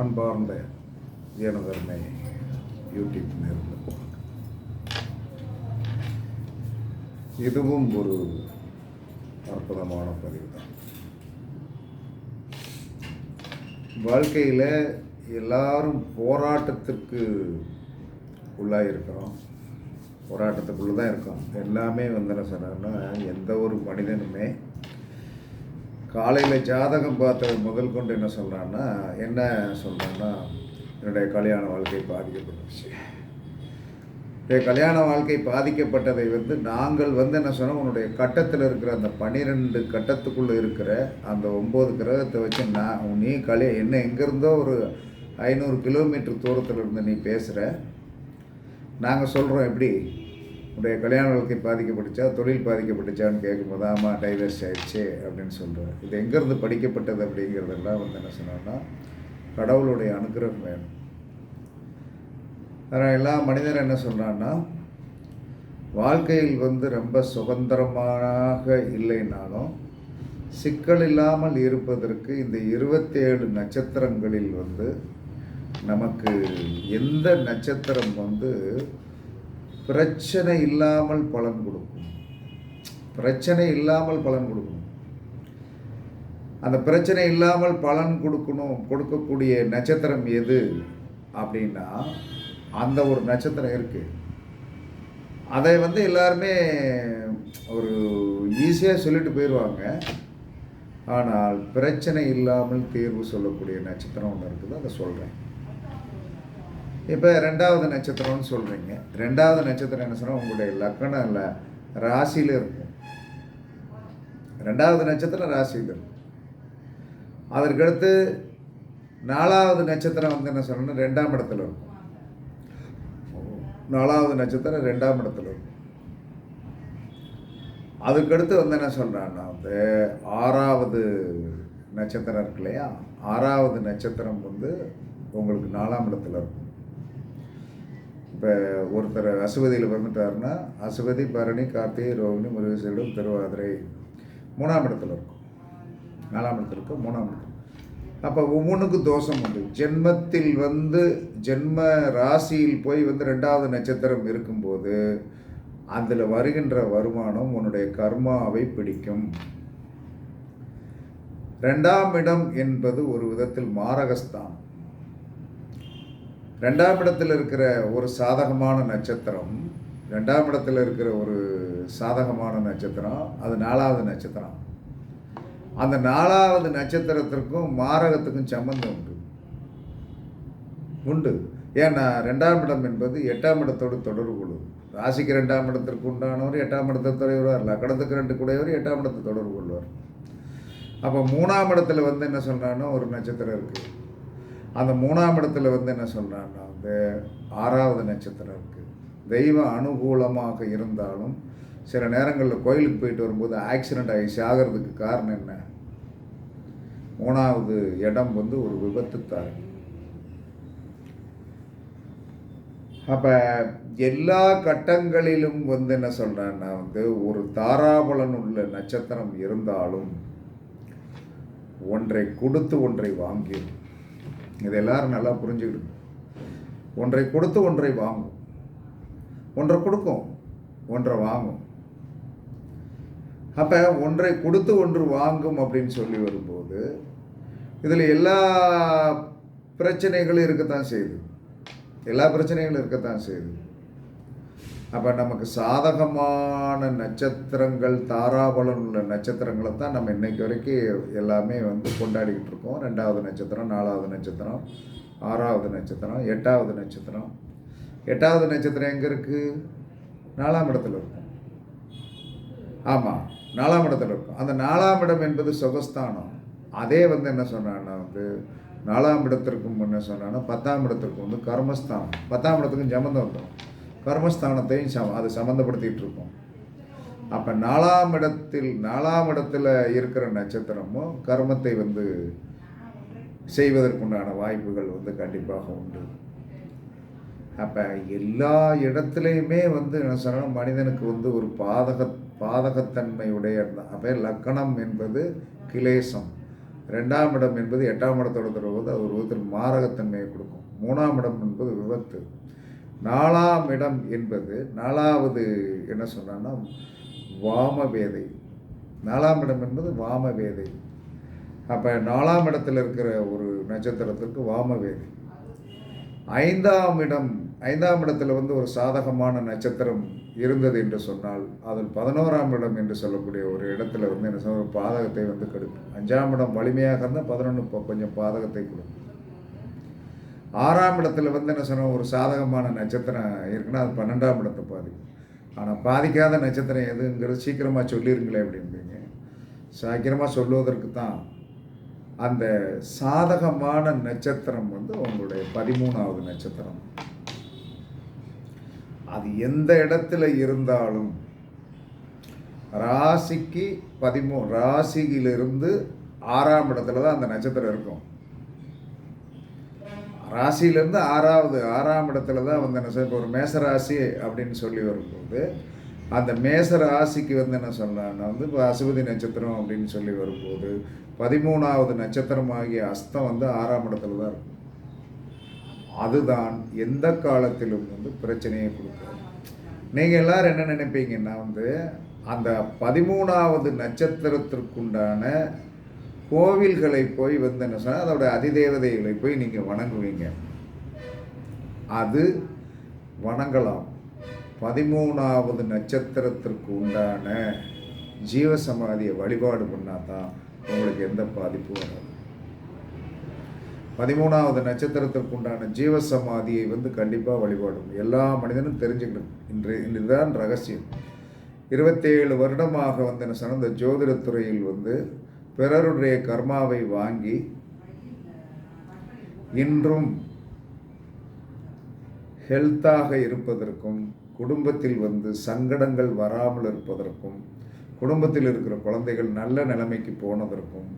அன்பார்ந்த எனதர்மை யூடியூப் நேரில் இதுவும் ஒரு அற்புதமான பதிவு தான். வாழ்க்கையில் எல்லாரும் போராட்டத்திற்கு உள்ளாயிருக்கிறோம் போராட்டத்துக்குள்ளே தான் இருக்கோம். எல்லாமே வந்து என்ன சொன்னாங்கன்னா எந்த ஒரு மனிதனுமே காலையில் ஜாதகம் பார்த்தது முதல் கொண்டு என்ன சொல்கிறான்னா என்ன சொல்கிறான்னா என்னுடைய கல்யாண வாழ்க்கை பாதிக்கப்பட்டுச்சு. என் கல்யாண வாழ்க்கை பாதிக்கப்பட்டதை வந்து நாங்கள் வந்து என்ன சொன்னோம் உன்னுடைய கட்டத்தில் இருக்கிற அந்த பன்னிரெண்டு கட்டத்துக்குள்ளே இருக்கிற அந்த ஒம்பது கிரகத்தை வச்சு நான் நீ கல்யா என்ன எங்கேருந்தோ ஒரு ஐநூறு கிலோமீட்டர் தூரத்தில் இருந்து நீ பேசுகிற நாங்கள் சொல்கிறோம் எப்படி? உடைய கல்யாண வாழ்க்கை பாதிக்கப்பட்டுச்சா தொழில் பாதிக்கப்பட்டுச்சான்னு கேட்கும்போது ஆமாம் டைவர்ஸ் ஆயிடுச்சு அப்படின்னு சொல்கிறேன் இது எங்கேருந்து படிக்கப்பட்டது அப்படிங்கிறதெல்லாம் வந்து என்ன சொன்னோன்னா கடவுளுடைய அனுகிரகம் வேணும். அதனால் எல்லா மனிதரும் என்ன சொல்கிறான்னா வாழ்க்கையில் வந்து ரொம்ப சுதந்திரமாக இல்லைனாலும் சிக்கல் இல்லாமல் இருப்பதற்கு இந்த இருபத்தேழு நட்சத்திரங்களில் வந்து நமக்கு எந்த நட்சத்திரம் வந்து பிரச்சனை இல்லாமல் பலன் கொடுக்கும். பிரச்சனை இல்லாமல் பலன் கொடுக்கணும். அந்த பிரச்சனை இல்லாமல் பலன் கொடுக்கணும் கொடுக்கக்கூடிய நட்சத்திரம் எது அப்படின்னா அந்த ஒரு நட்சத்திரம் இருக்குது அதை வந்து எல்லாருமே ஒரு ஈஸியாக சொல்லிட்டு போயிடுவாங்க ஆனால் பிரச்சனை இல்லாமல் தீர்வு சொல்லக்கூடிய நட்சத்திரம் ஒன்று இருக்குது அதை சொல்கிறேன் இப்போ ரெண்டாவது நட்சத்திரம்னு சொல்கிறீங்க ரெண்டாவது நட்சத்திரம் என்ன சொன்னால் உங்களுடைய லக்கணம் இல்லை ராசியில் இருக்கும் ரெண்டாவது நட்சத்திரம் ராசியில் இருக்கும் அதற்கடுத்து நாலாவது நட்சத்திரம் வந்து என்ன சொல்லணும் ரெண்டாம் இடத்துல இருக்கும் நாலாவது நட்சத்திரம் ரெண்டாம் இடத்துல இருக்கும் அதுக்கடுத்து வந்து என்ன சொல்கிறான்னா வந்து ஆறாவது நட்சத்திரம் இருக்கு இல்லையா? ஆறாவது நட்சத்திரம் வந்து உங்களுக்கு நாலாம் இடத்துல இருக்கும் இப்போ ஒருத்தர் அசுவதியில் வந்துட்டாருன்னா அசுவதி பரணி கார்த்திகை ரோகிணி முருகசீடம் திருவாதிரை மூணாம் இடத்துல இருக்கும். நாலாம் இடத்துல இருக்கும் மூணாம் இடத்துல அப்போ ஒவ்வொன்றுக்கும் தோஷம் உண்டு. ஜென்மத்தில் வந்து ஜென்ம ராசியில் போய் வந்து ரெண்டாவது நட்சத்திரம் இருக்கும்போது அதில் வருகின்ற வருமானம் உன்னுடைய கர்மாவை பிடிக்கும். ரெண்டாம் இடம் என்பது ஒரு விதத்தில் மாரகஸ்தான் ரெண்டாம் இடத்தில் இருக்கிற ஒரு சாதகமான நட்சத்திரம் ரெண்டாம் இடத்துல இருக்கிற ஒரு சாதகமான நட்சத்திரம் அது நாலாவது நட்சத்திரம். அந்த நாலாவது நட்சத்திரத்திற்கும் மாரகத்துக்கும் சம்பந்தம் உண்டு. உண்டு. ஏன்னா ரெண்டாம் இடம் என்பது எட்டாம் இடத்தோடு தொடர்பு கொள்ளும். ராசிக்கு ரெண்டாம் இடத்திற்கு உண்டானவர் எட்டாம் இடத்தை தொடர்வார் லக்கணத்துக்கு ரெண்டு கூடையவர் எட்டாம் இடத்தை தொடர்பு கொள்வார். அப்போ மூணாம் இடத்துல வந்து என்ன சொல்கிறான்னா ஒரு நட்சத்திரம் இருக்குது அந்த மூணாம் இடத்துல வந்து என்ன சொல்கிறான்னா வந்து ஆறாவது நட்சத்திரம் இருக்குது தெய்வ அனுகூலமாக இருந்தாலும் சில நேரங்களில் கோயிலுக்கு போயிட்டு வரும்போது ஆக்சிடெண்ட் ஆகி சாகிறதுக்கு காரணம் என்ன? மூணாவது இடம் வந்து ஒரு விபத்து தாய் அப்போ எல்லா கட்டங்களிலும் வந்து என்ன சொல்கிறேன்னா வந்து ஒரு தாராபலன் உள்ள நட்சத்திரம் இருந்தாலும் ஒன்றை கொடுத்து ஒன்றை வாங்கிடும் இது எல்லாரும் நல்லா புரிஞ்சுக்கிடுங்க. ஒன்றை கொடுத்து ஒன்றை வாங்கும். ஒன்றை கொடுக்கும் ஒன்றை வாங்கும். அப்போ ஒன்றை கொடுத்து ஒன்று வாங்கும் அப்படின்னு சொல்லி வரும்போது இதில் எல்லா பிரச்சனைகளும் இருக்கத்தான் செய்யுது. எல்லா பிரச்சனைகளும் இருக்கத்தான் செய்யுது. அப்போ நமக்கு சாதகமான நட்சத்திரங்கள் தாராபலன் உள்ள நட்சத்திரங்களை தான் நம்ம இன்றைக்கு வரைக்கும் எல்லாமே வந்து கொண்டாடிக்கிட்டு இருக்கோம். ரெண்டாவது நட்சத்திரம் நாலாவது நட்சத்திரம் ஆறாவது நட்சத்திரம் எட்டாவது நட்சத்திரம். எட்டாவது நட்சத்திரம் எங்கே இருக்குது நாலாம் இடத்துல இருக்கும். ஆமாம் நாலாம் இடத்துல இருக்கும். அந்த நாலாம் இடம் என்பது சுகஸ்தானம். அதே வந்து என்ன சொன்னான்னா வந்து நாலாம் இடத்திற்கும் என்ன சொன்னான்னா பத்தாம் இடத்திற்கும் வந்து கர்மஸ்தானம். பத்தாம் இடத்துக்கும் ஜமந்தம் வந்துடும் கர்மஸ்தானத்தையும் சம அது சம்மந்தப்படுத்திகிட்டு இருக்கோம். அப்போ நாலாம் இடத்தில் நாலாம் இடத்துல இருக்கிற நட்சத்திரமும் கர்மத்தை வந்து செய்வதற்குண்டான வாய்ப்புகள் வந்து கண்டிப்பாக உண்டு. அப்போ எல்லா இடத்துலையுமே வந்து என்ன சொல்லணும் மனிதனுக்கு வந்து ஒரு பாதக பாதகத்தன்மையுடைய அப்போ லக்கணம் என்பது கிளேசம் ரெண்டாம் இடம் என்பது எட்டாம் இடத்தோட தொடர்பு அது ஒரு விதத்தில் மாரகத்தன்மையை கொடுக்கும். மூணாம் இடம் என்பது விபத்து. நாலாம் இடம் என்பது நாலாவது என்ன சொன்னான்னா வாமவேதை. நாலாம் இடம் என்பது வாமவேதை. அப்போ நாலாம் இடத்துல இருக்கிற ஒரு நட்சத்திரத்திற்கு வாமவேதை. ஐந்தாம் இடம் ஐந்தாம் இடத்துல வந்து ஒரு சாதகமான நட்சத்திரம் இருந்தது என்று சொன்னால் அதில் பதினோராம் இடம் என்று சொல்லக்கூடிய ஒரு இடத்துல வந்து என்ன சொல்ற பாதகத்தை வந்து கெடுக்கும். அஞ்சாம் இடம் வலிமையாக இருந்தால் பதினொன்று கொஞ்சம் பாதகத்தை கொடுக்கும். ஆறாம் இடத்துல வந்து என்ன சொன்ன ஒரு சாதகமான நட்சத்திரம் இருக்குன்னா அது பன்னெண்டாம் இடத்தை பாதிக்கும் ஆனால் பாதிக்காத நட்சத்திரம் எதுங்கிறது சீக்கிரமாக சொல்லிருங்களே அப்படின்பீங்க சீக்கிரமாக சொல்லுவதற்கு தான் அந்த சாதகமான நட்சத்திரம் வந்து உங்களுடைய பதிமூணாவது நட்சத்திரம். அது எந்த இடத்துல இருந்தாலும் ராசிக்கு பதிமூ ராசியிலிருந்து ஆறாம் இடத்துல தான் அந்த நட்சத்திரம் இருக்கும். ராசியிலேருந்து ஆறாவது ஆறாம் இடத்துல தான் வந்து என்ன சார் இப்போ ஒரு மேச ராசி அப்படின்னு சொல்லி வரும்போது அந்த மேச ராசிக்கு வந்து என்ன சொல்லலாம்னா வந்து இப்போ அசுவதி நட்சத்திரம் அப்படின்னு சொல்லி வரும்போது பதிமூணாவது நட்சத்திரமாகிய அஸ்தம் வந்து ஆறாம் இடத்துல தான் இருக்கும். அதுதான் எந்த காலத்திலும் வந்து பிரச்சனையை கொடுக்கும் நீங்கள் எல்லோரும் என்ன நினைப்பீங்கன்னா வந்து அந்த பதிமூணாவது நட்சத்திரத்திற்குண்டான கோவில்களை போய் வந்து என்ன சொன்னால் அதோட அதிதேவதைகளை போய் நீங்கள் வணங்குவீங்க. அது வணங்கலாம். பதிமூணாவது நட்சத்திரத்திற்கு உண்டான ஜீவசமாதியை வழிபாடு பண்ணால் தான் உங்களுக்கு எந்த பாதிப்பும் வராது. பதிமூணாவது நட்சத்திரத்திற்கு உண்டான ஜீவசமாதியை வந்து கண்டிப்பாக வழிபாடும் எல்லா மனிதனும் தெரிஞ்சுக்கணும். இன்று இதுதான் ரகசியம். இருபத்தேழு வருடமாக வந்து என்ன சொன்னால் இந்த ஜோதிடத்துறையில் வந்து பிறருடைய கர்மாவை வாங்கி இன்றும் ஹெல்த்தாக இருப்பதற்கும் குடும்பத்தில் வந்து சங்கடங்கள் வராமல் இருப்பதற்கும் குடும்பத்தில் இருக்கிற குழந்தைகள் நல்ல நிலைமைக்கு போனதற்கும்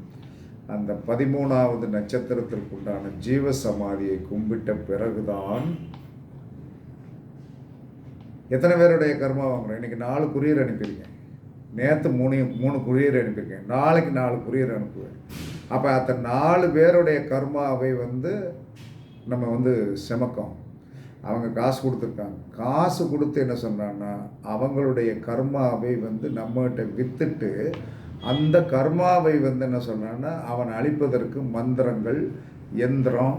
அந்த பதிமூணாவது நட்சத்திரத்திற்குண்டான ஜீவ சமாதியை கும்பிட்ட பிறகுதான் எத்தனை பேருடைய கர்மா வாங்குறோம்? இன்னைக்கு நாலு குரியர் அனுப்பியிருக்கேன். நேற்று மூணு மூணு குரியர் அனுப்பியிருக்கேன். நாளைக்கு நாலு குரியர் அனுப்புவேன். அப்போ அந்த நாலு பேருடைய கர்மாவை வந்து நம்ம வந்து செமக்கம். அவங்க காசு கொடுத்துருக்காங்க. காசு கொடுத்து என்ன சொன்னான்னா அவங்களுடைய கர்மாவை வந்து நம்மகிட்ட விற்றுட்டு அந்த கர்மாவை வந்து என்ன சொன்னான்னா அவன் அழிப்பதற்கு மந்திரங்கள் எந்திரம்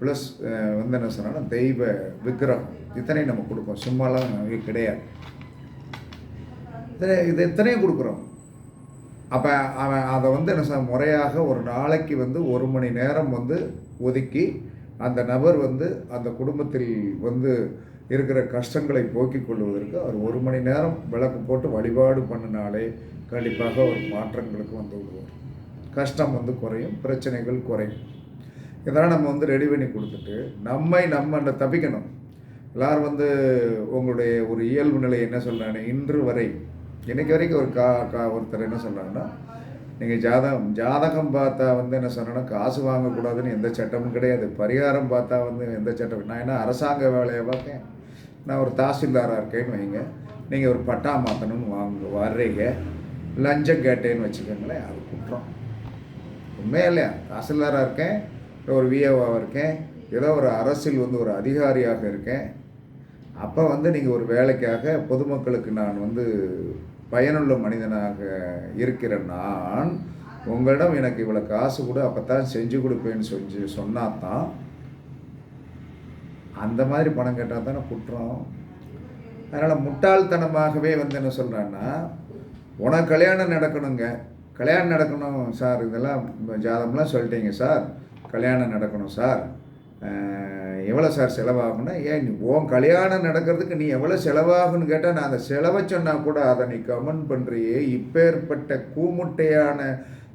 ப்ளஸ் வந்து என்ன சொன்னான்னா தெய்வ விக்கிரகம். இத்தனை நம்ம கொடுப்போம். சும்மாலாம் கிடையாது. இது எத்தனையும் கொடுக்குறோம். அப்போ அவன் அதை வந்து என்ன சொன்ன முறையாக ஒரு நாளைக்கு வந்து ஒரு மணி நேரம் வந்து ஒதுக்கி அந்த நபர் வந்து அந்த குடும்பத்தில் வந்து இருக்கிற கஷ்டங்களை போக்கிக் கொள்வதற்கு அவர் ஒரு மணி நேரம் விளக்கு போட்டு வழிபாடு பண்ணினாலே கண்டிப்பாக ஒரு மாற்றங்களுக்கு வந்து விடுவார் கஷ்டம் வந்து குறையும் பிரச்சனைகள் குறையும். இதெல்லாம் நம்ம வந்து ரெடி பண்ணி கொடுத்துட்டு நம்மை நம்ம தப்பிக்கணும். எல்லோரும் வந்து உங்களுடைய ஒரு இயல்பு நிலை என்ன சொல்கிறாங்க இன்று வரை இன்னைக்கு வரைக்கும் ஒரு கா கா ஒருத்தர் என்ன சொன்னாங்கன்னா நீங்கள் ஜாதகம் ஜாதகம் பார்த்தா வந்து என்ன சொன்னேன்னா காசு வாங்கக்கூடாதுன்னு எந்த சட்டமும் கிடையாது. பரிகாரம் பார்த்தா வந்து எந்த சட்டம் நான் என்ன அரசாங்க வேலையை பார்த்தேன். நான் ஒரு தாசில்தாராக இருக்கேன்னு வைங்க. நீங்கள் ஒரு பட்டா மாற்றணும்னு வாங்க வர்றீங்க. லஞ்சம் கேட்டேன்னு வச்சுக்கோங்களேன் அது குற்றம். உண்மையே இல்லையா தாசில்தாராக இருக்கேன் ஒரு விஏவாக இருக்கேன் ஏதோ ஒரு அரசில் வந்து ஒரு அதிகாரியாக இருக்கேன். அப்போ வந்து நீங்கள் ஒரு வேலைக்காக பொதுமக்களுக்கு நான் வந்து பயனுள்ள மனிதனாக இருக்கிற நான் உங்களிடம் எனக்கு இவ்வளோ காசு கூட அப்போ தான் செஞ்சு கொடுப்பேன்னு சொல்லி சொன்னால் தான் அந்த மாதிரி பணம் கேட்டால் தானே குற்றம். அதனால் முட்டாள்தனமாகவே வந்து என்ன சொல்கிறேன்னா உனக்கு கல்யாணம் நடக்கணுங்க. கல்யாணம் நடக்கணும் சார் இதெல்லாம் ஜாதகம்லாம் சொல்லிட்டீங்க சார். கல்யாணம் நடக்கணும் சார். எவ்வளோ சார் செலவாகும்னா ஏன் நீ உன் கல்யாணம் நடக்கிறதுக்கு நீ எவ்வளோ செலவாகுன்னு கேட்டால் நான் அந்த செலவை சொன்னால் கூட அதை நீ கமெண்ட் பண்ணுறியே இப்பேற்பட்ட கூமுட்டையான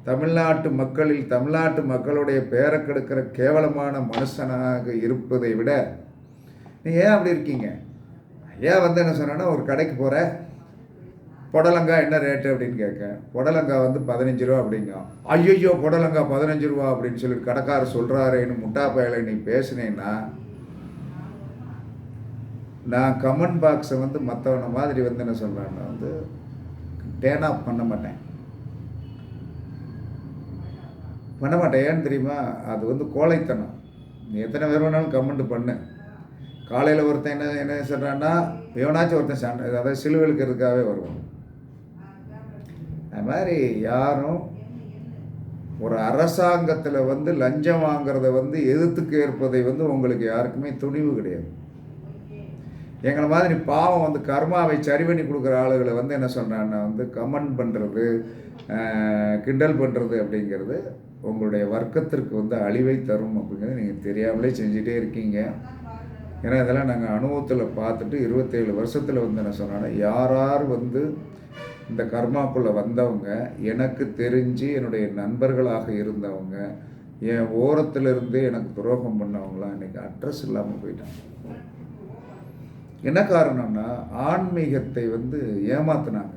தமிழ்நாட்டு மக்களில் தமிழ்நாட்டு மக்களுடைய பேரை கெடுக்கிற கேவலமான மனுஷனாக இருப்பதை விட நீ ஏன் அப்படி இருக்கீங்க? ஏன் வந்து என்ன சொன்னேன்னா ஒரு கடைக்கு போகிற புடலங்காய் என்ன ரேட்டு அப்படின்னு கேட்க புடலங்காய் வந்து பதினஞ்சு ரூபா அப்படிங்க. ஐயோ புடலங்காய் பதினஞ்சு ரூபா அப்படின்னு சொல்லி கடைக்காரர் சொல்கிறாரேன்னு முட்டா பயலை நீ பேசுனேன்னா நான் கமெண்ட் பாக்ஸை வந்து மற்றவனை மாதிரி வந்து என்ன சொல்கிறேன்னா வந்து டேன் ஆஃப் பண்ண மாட்டேன். பண்ண மாட்டேன். ஏன்னு தெரியுமா? அது வந்து கோழைத்தனம். நீ எத்தனை பேர் வேணாலும் கமெண்ட் பண்ணு. காலையில் ஒருத்தன் என்ன என்ன சொல்கிறான்னா எவனாச்சும் ஒருத்தன் சண்டை அதாவது சிலுவலுக்கு இருக்காவே வருவான். அது மாதிரி யாரும் ஒரு அரசாங்கத்தில் வந்து லஞ்சம் வாங்கிறத வந்து எதிர்த்து கேட்பதை வந்து உங்களுக்கு யாருக்குமே துணிவு கிடையாது. எங்களை மாதிரி பாவம் வந்து கர்மாவை சரி பண்ணி கொடுக்குற ஆளுகளை வந்து என்ன சொல்கிறான்னா வந்து கமெண்ட் பண்ணுறது கிண்டல் பண்ணுறது அப்படிங்கிறது உங்களுடைய வர்க்கத்திற்கு வந்து அழிவை தரும் அப்படிங்கிறது நீங்கள் தெரியாமலே செஞ்சுட்டே இருக்கீங்க. ஏன்னா இதெல்லாம் நாங்கள் அனுபவத்தில் பார்த்துட்டு இருபத்தேழு வருஷத்தில் வந்து என்ன சொன்னோன்னா யார் யார் வந்து இந்த கர்மாக்குள்ளே வந்தவங்க எனக்கு தெரிஞ்சு என்னுடைய நண்பர்களாக இருந்தவங்க என் ஓரத்திலிருந்து எனக்கு துரோகம் பண்ணவங்களாம் இன்றைக்கி அட்ரஸ் இல்லாமல் போயிட்டாங்க. என்ன காரணம்னா ஆன்மீகத்தை வந்து ஏமாத்தினாங்க.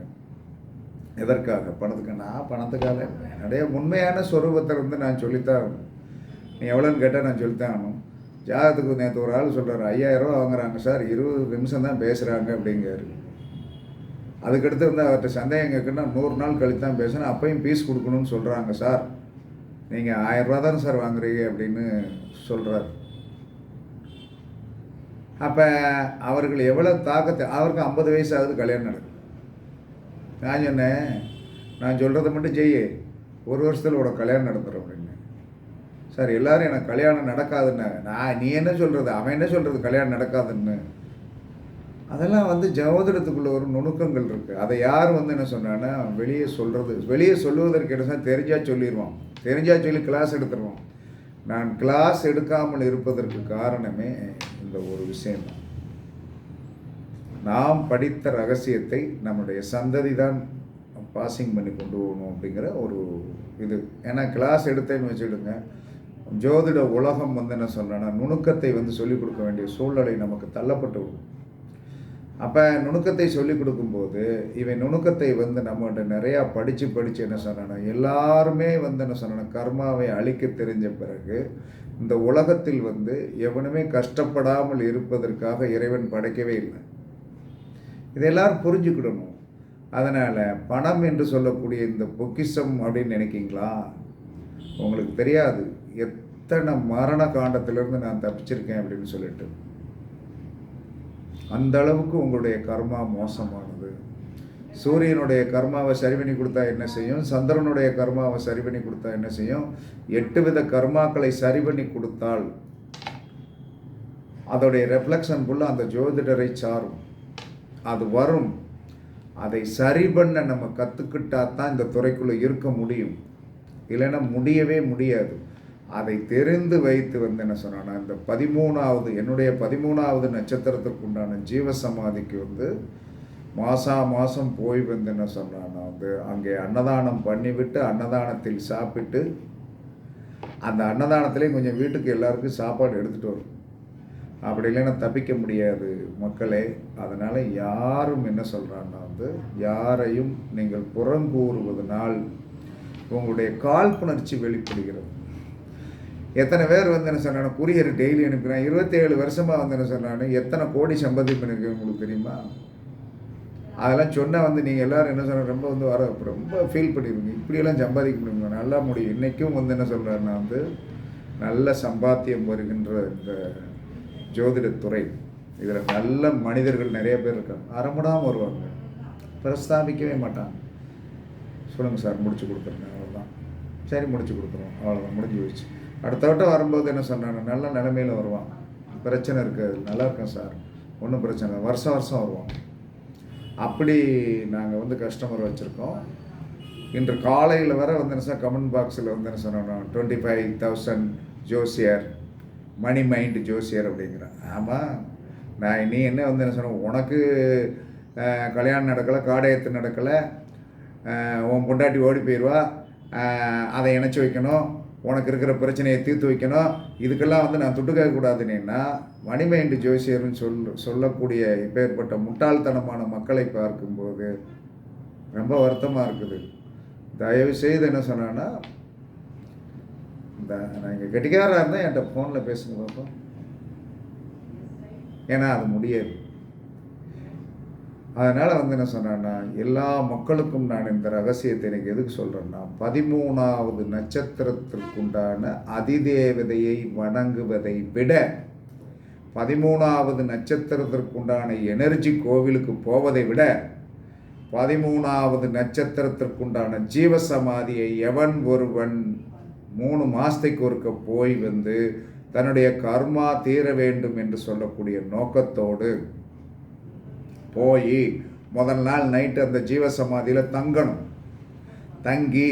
எதற்காக? பணத்துக்கு. நான் பணத்துக்காக என்னுடைய உண்மையான சொரூபத்தை வந்து நான் சொல்லித்தான் ஆகணும். நீ எவ்வளோன்னு கேட்டால் நான் சொல்லித்தான் ஆகணும். ஜாதகத்துக்கு நேற்று ஒரு ஆள் சொல்கிறார் ஐயாயிரம் ரூபா வாங்குறாங்க சார் இருபது நிமிஷம் தான் பேசுகிறாங்க அப்படிங்கிறாரு. அதுக்கடுத்து வந்து அவர்கிட்ட சந்தேகம் கேட்குன்னா நூறு நாள் கழித்து தான் பேசணும். அப்பையும் பீஸ் கொடுக்கணும்னு சொல்கிறாங்க சார். நீங்கள் ஆயிரரூவா தானே சார் வாங்குறீங்க அப்படின்னு சொல்கிறார் அப்போ அவர்கள் எவ்வளோ தாக்கத்தை அவருக்கு ஐம்பது வயசு ஆகுது கல்யாணம் நடக்கும் நான் சொன்னேன் நான் சொல்கிறத மட்டும் ஜெய் ஒரு வருஷத்தில் உட கல்யாணம் நடந்துடும் அப்படின்னு. சார் எல்லோரும் எனக்கு கல்யாணம் நடக்காதுன்னு நான் நீ என்ன சொல்கிறது அவன் என்ன சொல்கிறது கல்யாணம் நடக்காதுன்னு. அதெல்லாம் வந்து ஜோதிடத்துக்குள்ளே ஒரு நுணுக்கங்கள் இருக்குது அதை யார் வந்து என்ன சொன்னான்னா வெளியே சொல்கிறது வெளியே சொல்லுவதற்கு என்ன தெரிஞ்சா சொல்லிடுவான் தெரிஞ்சா சொல்லி கிளாஸ் எடுத்துருவான். நான் கிளாஸ் எடுக்காமல் இருப்பதற்கு காரணமே இந்த ஒரு விஷயம்தான் நாம் படித்த ரகசியத்தை நம்முடைய சந்ததி தான் பாசிங் பண்ணி கொண்டு போகணும் அப்படிங்கிற ஒரு இது. ஏன்னா கிளாஸ் எடுத்தேன்னு வச்சுடுங்க ஜோதிட உலகம் வந்து என்ன சொன்னேன்னா நுணுக்கத்தை வந்து சொல்லிக் கொடுக்க வேண்டிய சூழ்நிலை நமக்கு தள்ளப்பட்டு விடும். அப்போ நுணுக்கத்தை சொல்லிக் கொடுக்கும்போது இவன் நுணுக்கத்தை வந்து நம்மகிட்ட நிறையா படித்து படித்து என்ன சொன்னானா எல்லாருமே வந்து என்ன சொன்னா கர்மாவை அழிக்க தெரிஞ்ச பிறகு இந்த உலகத்தில் வந்து எவனுமே கஷ்டப்படாமல் இருப்பதற்காக இறைவன் படைக்கவே இல்லை. இதை எல்லாரும் புரிஞ்சுக்கிடணும். அதனால் பணம் என்று சொல்லக்கூடிய இந்த பொக்கிஷம் அப்படின்னு நினைக்கிங்களா? உங்களுக்கு தெரியாது. எத்தனை மரண காண்டத்திலிருந்து நான் தப்பிச்சிருக்கேன் அப்படின்னு சொல்லிட்டு. அந்த அளவுக்கு உங்களுடைய கர்மா மோசமானது. சூரியனுடைய கர்மாவை சரி பண்ணி கொடுத்தா என்ன செய்யும்? சந்திரனுடைய கர்மாவை சரி பண்ணி கொடுத்தா என்ன செய்யும்? எட்டு வித கர்மாக்களை சரி பண்ணி கொடுத்தால் அதோடைய ரெஃப்ளெக்ஷன் ஃபுல்லாக அந்த ஜோதிடரை சாரும். அது வரும். அதை சரி பண்ண நம்ம கற்றுக்கிட்டா தான் இந்த துறைக்குள்ளே இருக்க முடியும். இல்லைன்னா முடியவே முடியாது. அதை தெரிந்து வைத்து வந்து என்ன சொன்னான்னா இந்த பதிமூணாவது என்னுடைய பதிமூணாவது நட்சத்திரத்துக்கு உண்டான ஜீவசமாதிக்கு வந்து மாசா மாதம் போய் வந்து என்ன சொன்னான்னா வந்து அங்கே அன்னதானம் பண்ணிவிட்டு அன்னதானத்தில் சாப்பிட்டு அந்த அன்னதானத்துலேயும் கொஞ்சம் வீட்டுக்கு எல்லாருக்கும் சாப்பாடு எடுத்துகிட்டு வரும். அப்படி இல்லைன்னா தப்பிக்க முடியாது மக்களே. அதனால் யாரும் என்ன சொல்கிறான்னா வந்து யாரையும் நீங்கள் புறங்கூறுவதனால் உங்களுடைய காழ்ப்புணர்ச்சி வெளிப்படுகிறது. எத்தனை பேர் வந்து என்ன சொன்னாங்க குரியர் டெய்லி அனுப்புகிறேன் இருபத்தேழு வருஷமாக வந்து என்ன சொன்னாங்க எத்தனை கோடி சம்பாதிப்பு உங்களுக்கு தெரியுமா? அதெல்லாம் சொன்னால் வந்து நீங்கள் எல்லோரும் என்ன சொல்ற ரொம்ப வந்து வர ரொம்ப ஃபீல் பண்ணிடுவீங்க இப்படியெல்லாம் சம்பாதிக்க முடியுங்க நல்லா முடியும் இன்றைக்கும் வந்து என்ன சொல்கிறேன்னா வந்து நல்ல சம்பாத்தியம் வருகின்ற இந்த ஜோதிடத்துறை இதில் நல்ல மனிதர்கள் நிறைய பேர் இருக்காங்க. அறமுடாமல் வருவாங்க. பிரஸ்தாபிக்கவே மாட்டாங்க. சொல்லுங்கள் சார் முடிச்சு கொடுத்துருங்க அவ்வளோதான் சரி முடிச்சு கொடுத்துருவோம். அவ்வளோதான் முடிஞ்சு போயிடுச்சு அடுத்த வட்டம் வரும்போது என்ன சொன்னாங்க நல்ல நிலைமையில் வருவான். பிரச்சனை இருக்காது நல்லா இருக்கும் சார். ஒன்றும் பிரச்சனை இல்லை. வருஷம் வருஷம் வருவான். அப்படி நாங்கள் வந்து கஸ்டமர் வச்சுருக்கோம். இன்று காலையில் வர வந்து என்ன சார் கமெண்ட் பாக்ஸில் வந்து என்ன சொன்னோம் டுவெண்ட்டி ஃபைவ் தௌசண்ட் ஜோசியர் மணி மைண்ட் ஜோசியர் அப்படிங்கிறான் ஆமாம் நான் நீ என்ன வந்து என்ன சொன்ன உனக்கு கல்யாணம் நடக்கலை காடையத்து நடக்கலை உன் பொண்டாட்டி ஓடி போயிடுவா அதை இணைச்சி வைக்கணும். உனக்கு இருக்கிற பிரச்சனையை தீர்த்து வைக்கணும். இதுக்கெல்லாம் வந்து நான் துட்டு கேட்கக்கூடாதுன்னா மணிமைண்டு ஜோசியர்னு சொல் சொல்லக்கூடிய இப்பேற்பட்ட முட்டாள்தனமான மக்களை பார்க்கும்போது ரொம்ப வருத்தமாக இருக்குது. தயவு செய்து என்ன சொன்னான்னா இந்த நான் இங்கே கெட்டிக்காராக இருந்தால் என்கிட்ட ஃபோனில் பேசுங்க பார்ப்போம் ஏன்னா அது முடியாது. அதனால் வந்து என்ன சொன்னேன்னா எல்லா மக்களுக்கும் நான் இந்த ரகசியத்தை எனக்கு எதுக்கு சொல்கிறேன்னா பதிமூணாவது நட்சத்திரத்திற்குண்டான அதிதேவதையை வணங்குவதை விட பதிமூணாவது நட்சத்திரத்திற்குண்டான எனர்ஜி கோவிலுக்கு போவதை விட பதிமூணாவது நட்சத்திரத்திற்குண்டான ஜீவசமாதியை எவன் ஒருவன் மூணு மாதத்துக்கு ஒருக்க போய் வந்து தன்னுடைய கர்மா தீர வேண்டும் என்று சொல்லக்கூடிய நோக்கத்தோடு போய் முதல் நாள் நைட்டு அந்த ஜீவசமாதியில் தங்கணும். தங்கி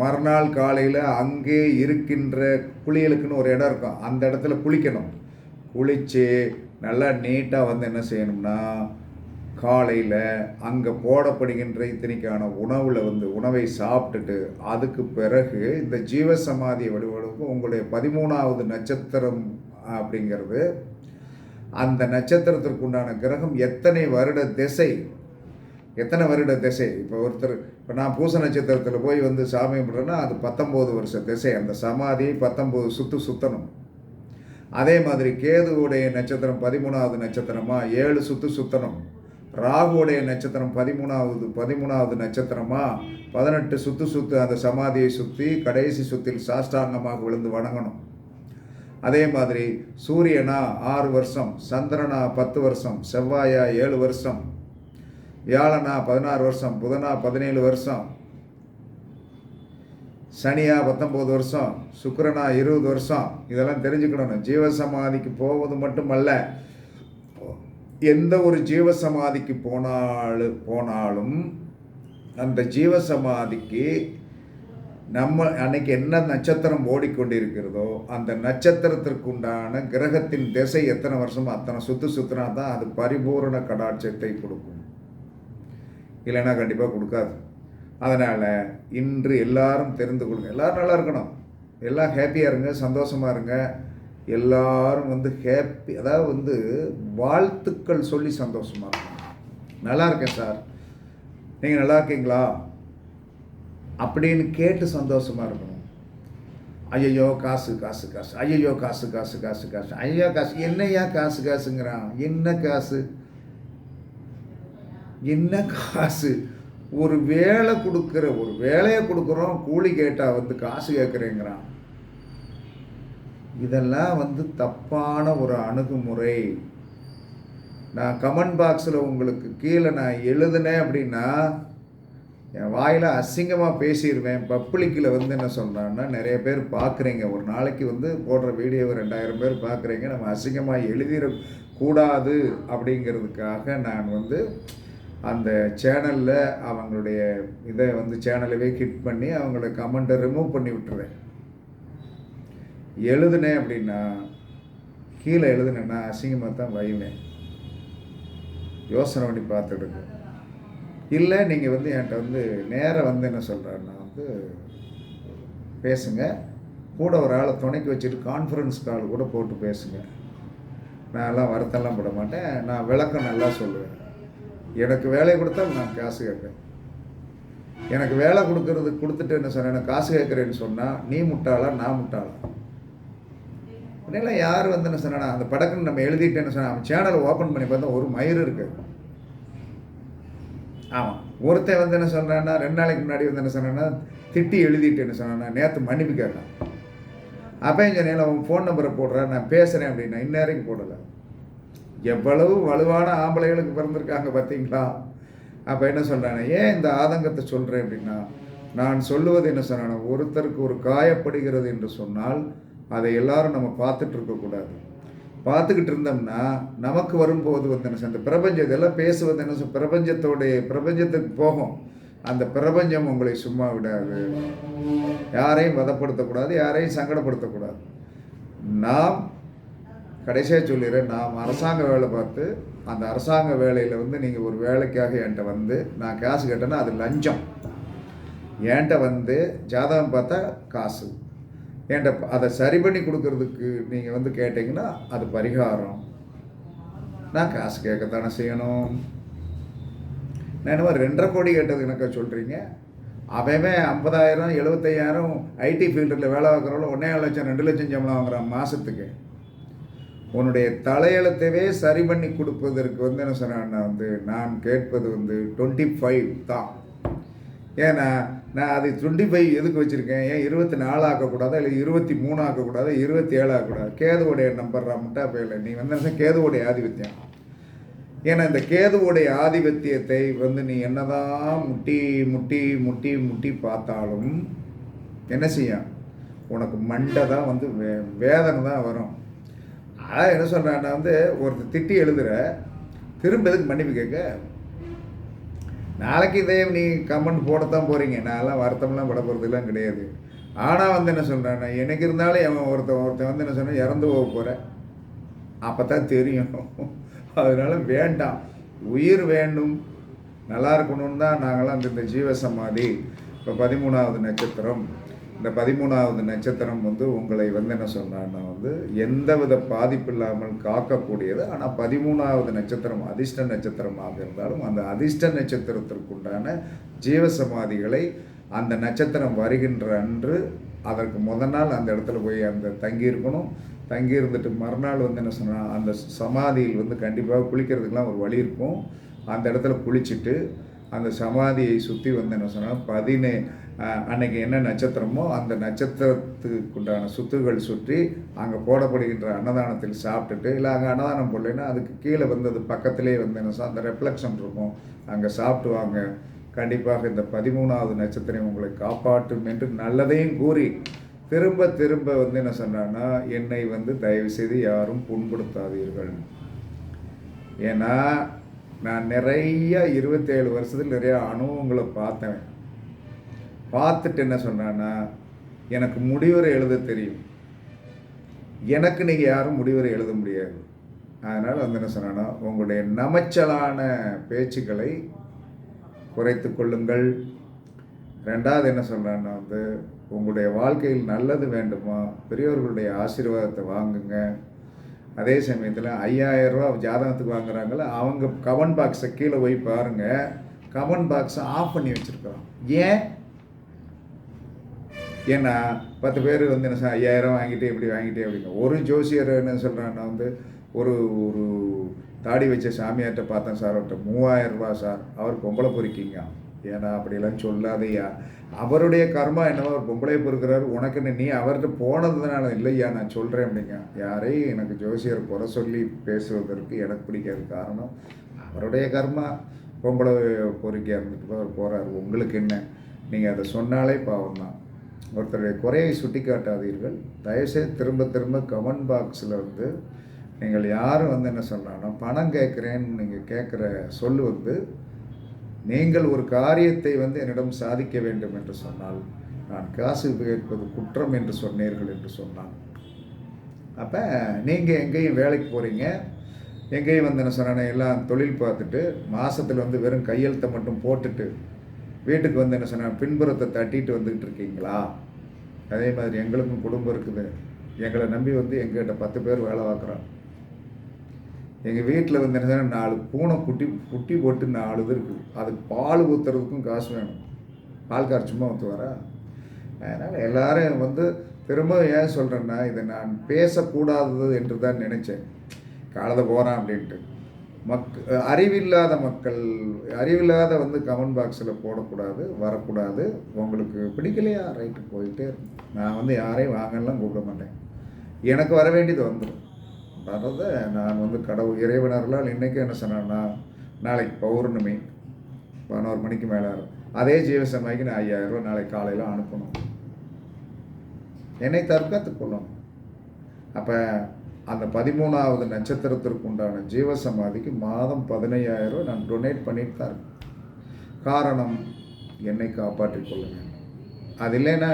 மறுநாள் காலையில் அங்கே இருக்கின்ற குளியலுக்குன்னு ஒரு இடம் இருக்கும். அந்த இடத்துல குளிக்கணும். குளித்து நல்லா நீட்டாக வந்து என்ன செய்யணும்னா காலையில் அங்கே போடப்படுகின்ற இத்தனைக்கான உணவில் வந்து உணவை சாப்பிட்டுட்டு அதுக்கு பிறகு இந்த ஜீவசமாதி வடிவடுக்கு உங்களுடைய பதிமூணாவது நட்சத்திரம் அப்படிங்கிறது அந்த நட்சத்திரத்திற்கு உண்டான கிரகம் எத்தனை வருட திசை? எத்தனை வருட திசை? இப்போ ஒருத்தர் இப்போ நான் பூச நட்சத்திரத்தில் போய் வந்து சாமி கும்பிட்றேன்னா அது பத்தொம்போது வருஷ திசை. அந்த சமாதியை பத்தொம்போது சுற்று சுற்றணும் அதே மாதிரி கேதுவுடைய நட்சத்திரம் பதிமூணாவது நட்சத்திரமா? ஏழு சுற்று சுற்றணும் ராகுவுடைய நட்சத்திரம் பதிமூணாவது பதிமூணாவது நட்சத்திரமா? பதினெட்டு சுத்து சுத்து அந்த சமாதியை சுற்றி கடைசி சுத்தில் சாஷ்டாங்கமாக விழுந்து வணங்கணும். அதே மாதிரி சூரியனா ஆறு வருஷம் சந்திரனா பத்து வருஷம் செவ்வாயா ஏழு வருஷம் வியாழனா பதினாறு வருஷம் புதனா பதினேழு வருஷம் சனியா பத்தொம்போது வருஷம் சுக்கரனா இருபது வருஷம். இதெல்லாம் தெரிஞ்சுக்கணும் ஜீவசமாதிக்கு போவது மட்டுமல்ல எந்த ஒரு ஜீவசமாதிக்கு போனாலும் போனாலும் அந்த ஜீவசமாதிக்கு நம்ம அன்னைக்கு என்ன நட்சத்திரம் ஓடிக்கொண்டிருக்கிறதோ அந்த நட்சத்திரத்திற்குண்டான கிரகத்தின் திசை எத்தனை வருஷமோ அத்தனை சுற்று சுத்தினா தான் அது பரிபூரண கடாட்சத்தை கொடுக்கும். இல்லைன்னா கண்டிப்பாக கொடுக்காது. அதனால் இன்று எல்லாரும் தெரிந்து கொள்ளுங்க. எல்லாரும் நல்லா இருக்கணும். எல்லாம் ஹாப்பியாக இருங்க சந்தோஷமாக இருங்க. எல்லாரும் வந்து ஹேப்பி அதாவது வந்து வாழ்த்துக்கள் சொல்லி சந்தோஷமாக இருக்கணும். நல்லா இருக்கேன் சார். நீங்கள் நல்லா இருக்கீங்களா? அப்படின்னு கேட்டு சந்தோஷமாக இருக்கணும். ஐயையோ காசு காசு காசு. ஐயையோ காசு காசு காசு காசு. ஐயோ காசு. என்னையா காசு காசுங்கிறான்? என்ன காசு? என்ன காசு? ஒரு வேலை கொடுக்குற ஒரு வேலையை கொடுக்குறோம் கூலி கேட்டால் வந்து காசு கேட்குறேங்கிறான். இதெல்லாம் வந்து தப்பான ஒரு அணுகுமுறை. நான் கமெண்ட் பாக்ஸில் உங்களுக்கு கீழே நான் எழுதுனேன் அப்படின்னா என் வாயில் அசிங்கமாக பேசிடுவேன் பப்ளிக்கில் வந்து என்ன சொல்கிறான்னா நிறைய பேர் பார்க்குறீங்க ஒரு நாளைக்கு வந்து போடுற வீடியோவை ரெண்டாயிரம் பேர் பார்க்குறீங்க நம்ம அசிங்கமாக எழுதிடக்கூடாது அப்படிங்கிறதுக்காக நான் வந்து அந்த சேனலில் அவங்களுடைய இதை வந்து சேனலவே கிட் பண்ணி அவங்களோட கமெண்ட்டை ரிமூவ் பண்ணி விட்டுருவேன். எழுதுனேன் அப்படின்னா கீழே எழுதுனேன்னா அசிங்கமாக தான் வைவேன். யோசனை பண்ணி பார்த்துடுங்க இல்லை நீங்கள் வந்து என்கிட்ட வந்து நேராக வந்து என்ன சொல்கிறேன்னா வந்து பேசுங்க. கூட ஒரு ஆளை துணைக்கு வச்சுட்டு கான்ஃபரன்ஸ் கால் கூட போட்டு பேசுங்க. நான் எல்லாம் வருத்தம்லாம் போட மாட்டேன். நான் விளக்கம் நல்லா சொல்லுவேன். எனக்கு வேலை கொடுத்தா நான் காசு கேட்பேன். எனக்கு வேலை கொடுக்கறது கொடுத்துட்டு என்ன சொன்னேன்? நான் காசு கேட்குறேன்னு சொன்னால் நீ முட்டாளா நான் முட்டாளா? உடனே யார் வந்து என்ன சொன்னா அந்த படக்குன்னு நம்ம எழுதிட்டு என்ன சொன்னா அவன் சேனலை ஓப்பன் பண்ணி பார்த்தா ஒரு மயிறு இருக்குது ஆமாம் ஒருத்தன் வந்து என்ன சொல்கிறான்னா ரெண்டு நாளைக்கு முன்னாடி வந்து என்ன சொன்னான்னா திட்டி எழுதிட்டு என்ன சொன்னான்னா நேற்று மன்னிப்பு கேட்டான். அப்பயும் சொன்னேன் அவன் ஃபோன் நம்பரை போடுறேன் நான் பேசுகிறேன் அப்படின்னா இந்நேரம் போடலை. எவ்வளவு வலுவான ஆம்பளைகளுக்கு பிறந்திருக்காங்க பார்த்தீங்களா அப்போ என்ன சொல்கிறானே ஏன் இந்த ஆதங்கத்தை சொல்கிறேன் அப்படின்னா நான் சொல்லுவது என்ன சொன்னேன் ஒருத்தருக்கு ஒரு காயப்படுகிறது என்று சொன்னால் அதை எல்லாரும் நம்ம பார்த்துட்டு இருக்கக்கூடாது. பார்த்துக்கிட்டு இருந்தோம்னா நமக்கு வரும்போது வந்து என்ன அந்த பிரபஞ்சம் இதெல்லாம் பேசுவது என்ன சொல் பிரபஞ்சத்தோடைய பிரபஞ்சத்துக்கு போகும். அந்த பிரபஞ்சம் உங்களை சும்மா விடாது. யாரையும் வதப்படுத்தக்கூடாது யாரையும் சங்கடப்படுத்தக்கூடாது. நாம் கடைசியாக சொல்லிடுறேன் நாம் அரசாங்க வேலை பார்த்து அந்த அரசாங்க வேலையில் வந்து நீங்கள் ஒரு வேலைக்காக என்கிட்ட வந்து நான் காசு கேட்டேன்னா அது லஞ்சம். என்கிட்ட வந்து ஜாதகம் பார்த்தா காசு. என்கிட்ட அதை சரி பண்ணி கொடுக்கறதுக்கு நீங்கள் வந்து கேட்டிங்கன்னா அது பரிகாரம். நான் காசு கேட்கத்தானே செய்யணும். நான் என்னமோ ரெண்டரை கோடி கேட்டது எனக்கு சொல்கிறீங்க அவன் ஐம்பதாயிரம் எழுபத்தையாயிரம் ஐடி ஃபீல்டில் வேலை பார்க்குறவங்கள ஒன்றே லட்சம் ரெண்டு லட்சம் சம்பளம் வாங்குறான் மாதத்துக்கு உன்னுடைய தலையெழுத்தவே சரி பண்ணி கொடுப்பதற்கு வந்து என்ன சொன்னான்னா வந்து நான் கேட்பது வந்து டுவெண்ட்டி ஃபைவ் தான். ஏன்னா நான் அதை டுவெண்ட்டி ஃபைவ் எதுக்கு வச்சுருக்கேன்? ஏன் இருபத்தி நாலு ஆக்கக்கூடாதா? இல்லை இருபத்தி மூணு ஆக்கக்கூடாதா? இருபத்தி ஏழு ஆக்கக்கூடாது? கேதுவோடைய நம்பர்ரா முட்டா இல்லை நீ வந்து என்ன கேதுவோடைய ஆதிபத்தியம். ஏன்னா இந்த கேதுவோடைய ஆதிபத்தியத்தை வந்து நீ என்னதான் முட்டி முட்டி முட்டி முட்டி பார்த்தாலும் என்ன செய்யும்? உனக்கு மண்டை தான் வந்து வே வேதனை தான் வரும். அதான் என்ன சொல்கிறேன் நான் வந்து ஒருத்தர் திட்டி எழுதுகிற திரும்ப எதுக்கு மன்னிப்பு கேட்க? நாளைக்கு இதே நீ கமெண்ட் போடத்தான் போகிறீங்க நான்லாம் வருத்தம்லாம் பட போகிறதுலாம் கிடையாது. ஆனால் வந்து என்ன சொல்கிறேன்னா எனக்கு இருந்தாலும் அவன் ஒருத்தன் ஒருத்தன் வந்து என்ன சொன்னால் இறந்து போக போகிறேன் அப்போ தான் தெரியும். அதனால் வேண்டாம். உயிர் வேண்டும். நல்லா இருக்கணும்னு தான் நாங்களாம் இந்த இந்த ஜீவசமாதி. இப்போ பதிமூணாவது நட்சத்திரம். இந்த பதிமூணாவது நட்சத்திரம் வந்து உங்களை வந்து என்ன சொன்னான்னா வந்து எந்தவித பாதிப்பு இல்லாமல் காக்கக்கூடியது. ஆனால் பதிமூணாவது நட்சத்திரம் அதிர்ஷ்ட நட்சத்திரமாக இருந்தாலும் அந்த அதிர்ஷ்ட நட்சத்திரத்திற்குண்டான ஜீவசமாதிகளை அந்த நட்சத்திரம் வருகின்ற அன்று அதற்கு முத நாள் அந்த இடத்துல போய் அந்த தங்கியிருக்கணும். தங்கியிருந்துட்டு தங்கி இருந்துட்டு மறுநாள் வந்து என்ன சொன்னால் அந்த சமாதியில் வந்து கண்டிப்பாக குளிக்கிறதுக்கெலாம் ஒரு வழி இருக்கும். அந்த இடத்துல குளிச்சுட்டு அந்த சமாதியை சுற்றி வந்து என்ன சொன்னால் பதினே அன்னைக்கு என்ன நட்சத்திரமோ அந்த நட்சத்திரத்துக்குண்டான சுத்துகள் சுற்றி அங்கே போடப்படுகின்ற அன்னதானத்தில் சாப்பிட்டுட்டு இல்லை அங்கே அன்னதானம் போடலைன்னா அதுக்கு கீழே வந்து அது பக்கத்திலே வந்து என்ன அந்த ரெஃப்ளெக்ஷன் இருக்கும். அங்கே சாப்பிட்டு வாங்க கண்டிப்பாக இந்த பதிமூணாவது நட்சத்திரம் உங்களை காப்பாற்றும் என்று நல்லதையும் கூறி திரும்ப திரும்ப வந்து என்ன சொன்னான்னா என்னை வந்து தயவு செய்து யாரும் புண்படுத்தாதீர்கள். ஏன்னா நான் நிறைய இருபத்தேழு வருஷத்தில் நிறைய அனுபவங்களை பார்த்தேன். பார்த்துட்டு என்ன சொன்னான்னா எனக்கு முடிவுரை எழுத தெரியும். எனக்கு நீங்கள் யாரும் முடிவுரை எழுத முடியாது. அதனால் வந்து என்ன சொன்னான்னா உங்களுடைய நமைச்சலான பேச்சுக்களை குறைத்து கொள்ளுங்கள். ரெண்டாவது என்ன சொல்கிறான்னா வந்து உங்களுடைய வாழ்க்கையில் நல்லது வேண்டுமா? பெரியவர்களுடைய ஆசீர்வாதத்தை வாங்குங்க. அதே சமயத்தில் ஐயாயிரம் ரூபா ஜாதகத்துக்கு வாங்குறாங்கள அவங்க கமெண்ட் பாக்ஸை கீழே போய் பாருங்கள் கமெண்ட் பாக்ஸை ஆஃப் பண்ணி வச்சுருக்கிறோம் ஏன்? ஏன்னா பத்து பேர் வந்து என்ன ஐயாயிரம் வாங்கிட்டு இப்படி வாங்கிட்டே அப்படிங்க ஒரு ஜோசியர் என்ன சொல்கிறான்னா வந்து ஒரு ஒரு தாடி வச்ச சாமியார்கிட்ட பார்த்தேன் சார் அவர்கிட்ட மூவாயிரம் ரூபா சார் அவர் பொம்பளை பொறிக்கிங்க. ஏன்னா அப்படிலாம் சொல்லாதையா. அவருடைய கர்மா என்னவோ அவர் பொம்பளை பொறுக்கிறாரு. உனக்குன்னு நீ அவர்கிட்ட போனதுனால இல்லையா நான் சொல்கிறேன் அப்படிங்க. யாரையும் எனக்கு ஜோசியர் குறை சொல்லி பேசுவதற்கு எனக்கு பிடிக்காத காரணம் அவருடைய கர்மா. பொம்பளை பொறுக்கியா இருந்துட்டு அவர் போகிறார் உங்களுக்கு என்ன? நீங்கள் அதை சொன்னாலே பாவம் தான் ஒருத்தருடைய குறையை சுட்டி காட்டாதீர்கள் தயவுசெய்து திரும்ப திரும்ப கமெண்ட் பாக்ஸில் வந்து நீங்கள் யாரும் வந்து என்ன சொல்கிறாங்கன்னா பணம் கேட்குறேன்னு நீங்கள் கேட்குற சொல் வந்து நீங்கள் ஒரு காரியத்தை வந்து என்னிடம் சாதிக்க வேண்டும் என்று சொன்னால் நான் காசு கேட்பது குற்றம் என்று சொன்னீர்கள் என்று சொன்னான். அப்போ நீங்கள் எங்கேயும் வேலைக்கு போகிறீங்க எங்கேயும் வந்து என்ன சொன்னேன்னா எல்லாம் தொழில் பார்த்துட்டு மாதத்தில் வந்து வெறும் கையெழுத்தை மட்டும் போட்டுட்டு வீட்டுக்கு வந்து என்ன சொன்ன பின்புறத்தை தட்டிட்டு வந்துக்கிட்டு இருக்கீங்களா? அதே மாதிரி எங்களுக்கும் குடும்பம் இருக்குது. எங்களை நம்பி வந்து எங்ககிட்ட பத்து பேர் வேலை பார்க்குறோம் எங்கள் வீட்டில் வந்து என்ன சொன்னால் நாலு பூனை குட்டி குட்டி போட்டு நாலு இது இருக்குது. அதுக்கு பால் ஊற்றுறதுக்கும் காசு வேணும். பால்கார் சும்மா ஊற்றுவாரா அதனால் எல்லாரும் வந்து திரும்ப ஏன் சொல்கிறேன்னா இதை நான் பேசக்கூடாதது என்று தான் நினச்சேன். காலத்தை போகிறான் அப்படின்ட்டு. மக் அறிவில்லாத மக்கள் அறிவில்லாத வந்து கமெண்ட் பாக்ஸில் போடக்கூடாது வரக்கூடாது. உங்களுக்கு பிடிக்கலையா? ரைட்டு போயிட்டே இருக்கும். நான் வந்து யாரையும் வாங்கலாம் கூப்பிட மாட்டேன். எனக்கு வர வேண்டியது வந்துடும் வரத நான் வந்து கடவுள் இறைவனர்களால் இன்றைக்கும் என்ன சொன்னேன்னா நாளைக்கு பௌர்ணமி பதினோரு மணிக்கு மேலே அதே ஜீவசமாய்க்கு நான் ஐயாயிரம் நாளைக்கு காலையில் அனுப்பணும். என்னை தற்காத்து கொள்ளணும். அப்போ அந்த பதிமூணாவது நட்சத்திரத்திற்கு உண்டான ஜீவசமாதிக்கு மாதம் பதினையாயிரம் நான் டொனேட் பண்ணிட்டு தான் இருக்கேன். காரணம் என்னை காப்பாற்றி கொள்ளுங்க அது இல்லைன்னா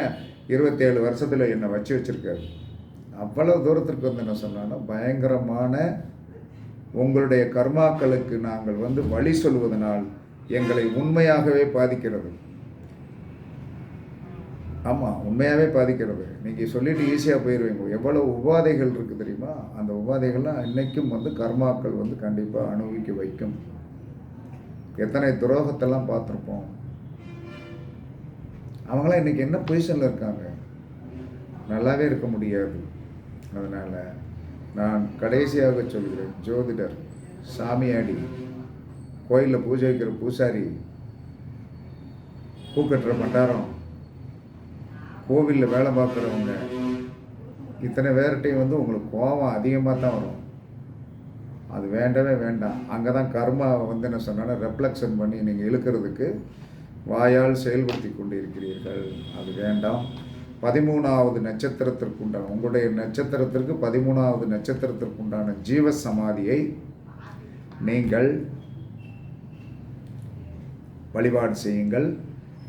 இருபத்தேழு வருஷத்தில் என்னை வச்சு வச்சுருக்காரு. அவ்வளவு தூரத்திற்கு வந்து என்ன சொன்னான்னா பயங்கரமான உங்களுடைய கர்மாக்களுக்கு நாங்கள் வந்து வழி சொல்வதனால் எங்களை உண்மையாகவே பாதிக்கிறது. ஆமாம் உண்மையாகவே பாதிக்கிறது நீங்கள் சொல்லிட்டு ஈஸியாக போயிடுவீங்க எவ்வளோ உபாதைகள் இருக்குது தெரியுமா? அந்த உபாதைகள்லாம் இன்றைக்கும் வந்து கர்மாக்கள் வந்து கண்டிப்பாக அனுபவிக்க வைக்கும். எத்தனை துரோகத்தெல்லாம் பார்த்துருப்போம். அவங்களாம் இன்றைக்கி என்ன பொசிஷனில் இருக்காங்க? நல்லாவே இருக்க முடியாது. அதனால் நான் கடைசியாக சொல்கிறேன் ஜோதிடர் சாமியாடி கோயிலில் பூஜை வைக்கிற பூசாரி பூக்கட்டுற பண்டாரம் கோவிலில் வேலை பார்க்குறவங்க இத்தனை பேர்கிட்டையும் வந்து உங்களுக்கு கோபம் அதிகமாக தான் வரும். அது வேண்டவே வேண்டாம். அங்கே தான் கர்மா வந்து என்ன சொன்னாலும் ரெஃப்ளெக்ஷன் பண்ணி நீங்கள் இழுக்கிறதுக்கு வாயால் செயல்படுத்தி கொண்டு இருக்கிறீர்கள் அது வேண்டாம். பதிமூணாவது நட்சத்திரத்திற்குண்டான உங்களுடைய நட்சத்திரத்திற்கு பதிமூணாவது நட்சத்திரத்திற்குண்டான ஜீவ சமாதியை நீங்கள் வழிபாடு செய்யுங்கள்.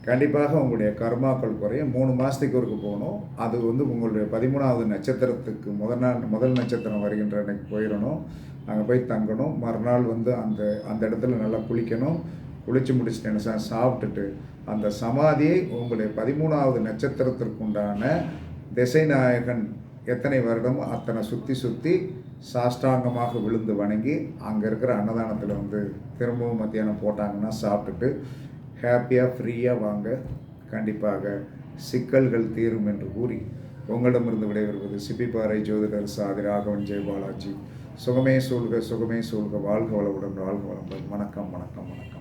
கண்டிப்பாக உங்களுடைய கர்மாக்கள் குறையும் மூணு மாதத்துக்கு ஒருக்கு போகணும். அது வந்து உங்களுடைய பதிமூணாவது நட்சத்திரத்துக்கு முதல் நாள் முதல் நட்சத்திரம் வருகின்ற அன்னைக்கு போயிடணும். அங்கே போய் தங்கணும். மறுநாள் வந்து அந்த அந்த இடத்துல நல்லா குளிக்கணும். குளித்து முடிச்சுட்டு என்ன சாப்பிட்டுட்டு அந்த சமாதியை உங்களுடைய பதிமூணாவது நட்சத்திரத்திற்குண்டான திசைநாயகன் எத்தனை வருடமோ? அத்தனை சுற்றி சுற்றி சாஷ்டாங்கமாக விழுந்து வணங்கி அங்கே இருக்கிற அன்னதானத்தில் வந்து திரும்பவும் மத்தியானம் போட்டாங்கன்னா சாப்பிட்டுட்டு ஹாப்பியாக ஃப்ரீயாக வாங்க. கண்டிப்பாக சிக்கல்கள் தீரும் என்று கூறி உங்களிடமிருந்து விடைபெறுவது சிப்பிப்பாறை ஜோதிடர் சாதி ராகவன் ஜெயபாலாஜி சுகமே சூழ்க சுகமே சூழ்க. வாழ்க வளவுடன் வாழ்க வளமுடன். வணக்கம் வணக்கம்.